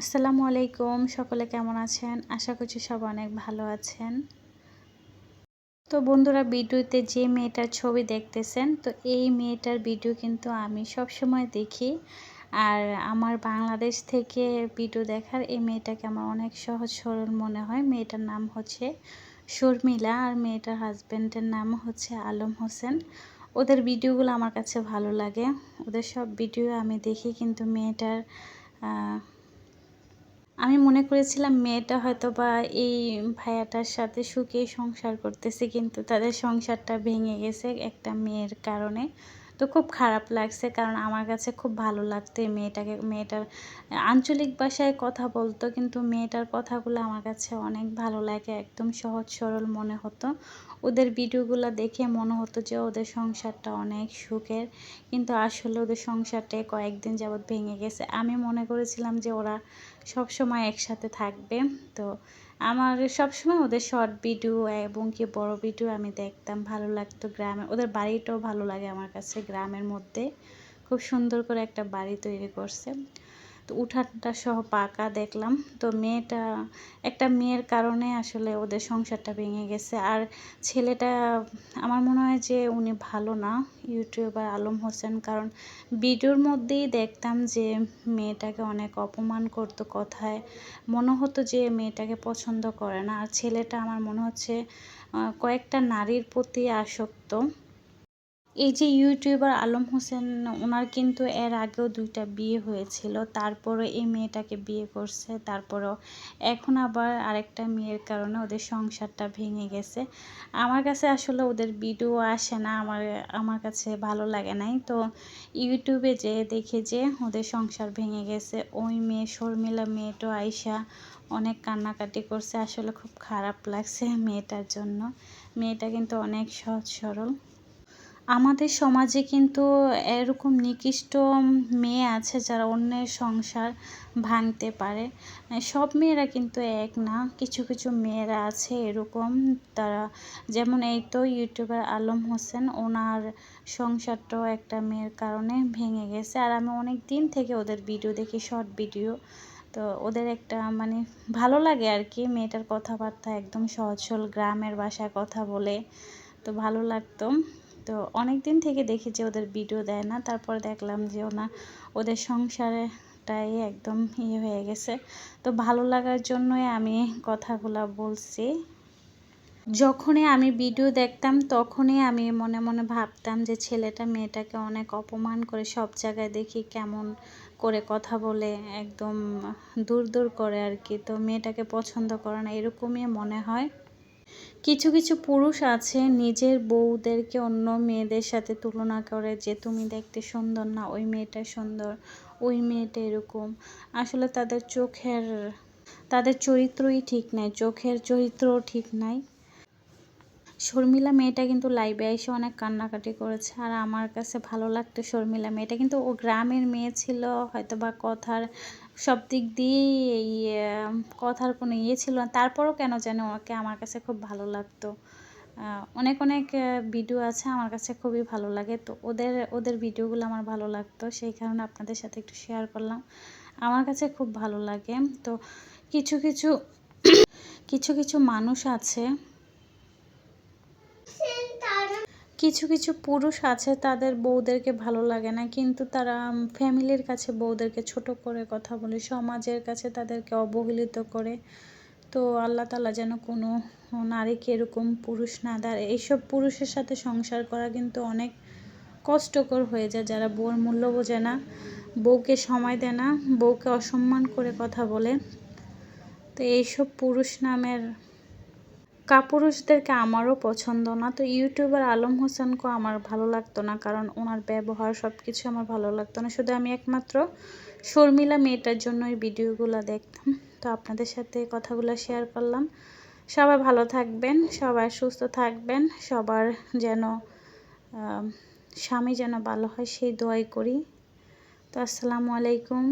আসসালামু আলাইকুম, সকলে কেমন আছেন? আশা করছি সব অনেক ভালো আছেন। তো বন্ধুরা, ভিডিওতে যে মেয়েটার ছবি দেখতেছেন, তো এই মেয়েটার ভিডিও কিন্তু আমি সব সময় দেখি। আর আমার বাংলাদেশ থেকে ভিডিও দেখার এই মেয়েটাকে আমার অনেক সহজ সরল মনে হয়। মেয়েটার নাম হচ্ছে শর্মিলা আর মেয়েটার হাজব্যান্ডের নাম হচ্ছে আলম হোসেন। ওদের ভিডিওগুলো আমার কাছে ভালো লাগে। ওদের সব ভিডিও আমি দেখি, কিন্তু মেয়েটার আমি মনে করেছিলাম মেয়েটা হয়তো বা এই ভাইয়াটার সাথে সুখে সংসার করতেছে, কিন্তু তাদের সংসারটা ভেঙে গেছে একটা মেয়ের কারণে। তো খুব খারাপ লাগছে কারণ আমার কাছে খুব ভালো লাগতো এই মেয়েটাকে, মেয়েটার আঞ্চলিক ভাষায় কথা বলতো কিন্তু মেয়েটার কথাগুলো আমার কাছে অনেক ভালো লাগে, একদম সহজ সরল মনে হতো। ওদের ভিডিওগুলো দেখে মনে হতো যে ওদের সংসারটা অনেক সুখের, কিন্তু আসলে ওদের সংসারটা কয়েকদিন যাবৎ ভেঙে গেছে। আমি মনে করেছিলাম যে ওরা সব সময় একসাথে থাকবে, তো আমার সবসময় ওদের শর্ট ভিডিও এবং কি বড় ভিডিও আমি দেখতাম, ভালো লাগতো গ্রামে। ওদের বাড়িটাও ভালো লাগে আমার কাছে গ্রামের মধ্যে। খুব সুন্দর করে একটা বাড়ি তৈরি করছে। তো উঠানটা সহ পাকা দেখলাম। তো মেয়েটা, একটা মেয়ের কারণে আসলে ওদের সংসারটা ভেঙে গেছে। আর ছেলেটা, আমার মনে হয় যে উনি ভালো না, ইউটিউবার আলম হোসেন। কারণ ভিডিওর মধ্যেই দেখতাম যে মেয়েটাকে অনেক অপমান করতো কথায়। মনে হতো যে মেয়েটাকে পছন্দ করে না। আর ছেলেটা, আমার মনে হচ্ছে কয়েকটা নারীর প্রতি আসক্ত। এই যে ইউটিউবার আলম হোসেন ওনার কিন্তু এর আগেও দুইটা বিয়ে হয়েছিল। তারপরে এই মেয়েটাকে বিয়ে করছে, তারপরেও এখন আবার আরেকটা মেয়ের কারণে ওদের সংসারটা ভেঙে গেছে। আমার কাছে আসলে ওদের ভিডিও আসে না, আমার আমার কাছে ভালো লাগে নাই। তো ইউটিউবে যে দেখে যে ওদের সংসার ভেঙে গেছে, ওই মেয়ে, শর্মিলা মেয়েটো আইসা অনেক কান্নাকাটি করছে। আসলে খুব খারাপ লাগছে মেয়েটার জন্য। মেয়েটা কিন্তু অনেক সহজ সরল। আমাদের সমাজে কিন্তু এরকম নিকৃষ্ট মেয়ে আছে যারা অন্যের সংসার ভাঙতে পারে। সব মেয়েরা কিন্তু এক না, কিছু কিছু মেয়েরা আছে এরকম। তারা যেমন এই তো ইউটিউবার আলম হোসেন, ওনার সংসারটাও একটা মেয়ের কারণে ভেঙে গেছে। আর আমি অনেক দিন থেকে ওদের ভিডিও দেখি, শর্ট ভিডিও। তো ওদের একটা মানে ভালো লাগে আর কি, মেয়েটার কথাবার্তা একদম সহজ সরল গ্রামের ভাষায় কথা বলে। তো ভালো লাগতো। তো অনেক দিন থেকে দেখি যে ওদের ভিডিও দেয় না। তারপর দেখলাম যে ওনা ওদের সংসারেটাই একদম ইয়ে হয়ে গেছে। তো ভালো লাগার জন্যই আমি কথাগুলো বলছি। যখনই আমি ভিডিও দেখতাম, তখনই আমি মনে মনে ভাবতাম যে ছেলেটা মেয়েটাকে অনেক অপমান করে সব জায়গায় দেখি কেমন করে কথা বলে, একদম দূর দূর করে আর কি। তো মেয়েটাকে পছন্দ করে না, এরকমই মনে হয়। কিছু কিছু পুরুষ আছে, নিজের বউদেরকে অন্য মেয়েদের সাথে তুলনা করে যে তুমি দেখতে সুন্দর না, ওই মেয়েটা সুন্দর, ওই মেয়েটা এরকম। আসলে তাদের চোখের, তাদের চরিত্রই ঠিক নাই, চোখের চরিত্রও ঠিক নাই। শর্মিলা মেয়েটা কিন্তু লাইভে এসে অনেক কান্নাকাটি করেছে, আর আমার কাছে ভালো লাগতো শর্মিলা মেয়েটা। কিন্তু ও গ্রামের মেয়ে ছিল হয়তো বা কথার সব দিক দিয়েই কথার কোনো ইয়ে ছিল না। তারপরও কেন যেন ওকে আমার কাছে খুব ভালো লাগতো। অনেক অনেক ভিডিও আছে আমার কাছে খুবই ভালো লাগে। তো ওদের ওদের ভিডিওগুলো আমার ভালো লাগতো। সেই কারণে আপনাদের সাথে একটু শেয়ার করলাম। আমার কাছে খুব ভালো লাগে। তো কিছু কিছু কিছু কিছু মানুষ আছে কিছু কিছু পুরুষ আছে তাদের বউদেরকে ভালো লাগে না, কিন্তু তারা ফ্যামিলির কাছে বউদেরকে ছোট করে কথা বলে, সমাজের কাছে তাদেরকে অবহেলিত করে। তো আল্লাহ তালা যেন কোনো নারীকে এরকম পুরুষ না দেয়। এইসব পুরুষের সাথে সংসার করা কিন্তু অনেক কষ্টকর হয়ে যায়। যারা বউর মূল্য বোঝে না, বউকে সময় দেয় না, বউকে অসম্মান করে কথা বলে। তো এইসব পুরুষ নামের কাপুরুষদেরকে আমারও পছন্দ না। তো ইউটিউবার আলম হোসেনকেও আমার ভালো লাগতো না, কারণ ওনার ব্যবহার সব কিছু আমার ভালো লাগতো না। শুধু আমি একমাত্র শর্মিলা মেয়েটার জন্য এই ভিডিওগুলো দেখতাম। তো আপনাদের সাথে কথাগুলো শেয়ার করলাম। সবাই ভালো থাকবেন, সবাই সুস্থ থাকবেন, সবার যেন স্বামী যেন ভালো হয় সেই দোয়াই করি। তো আসসালামু আলাইকুম।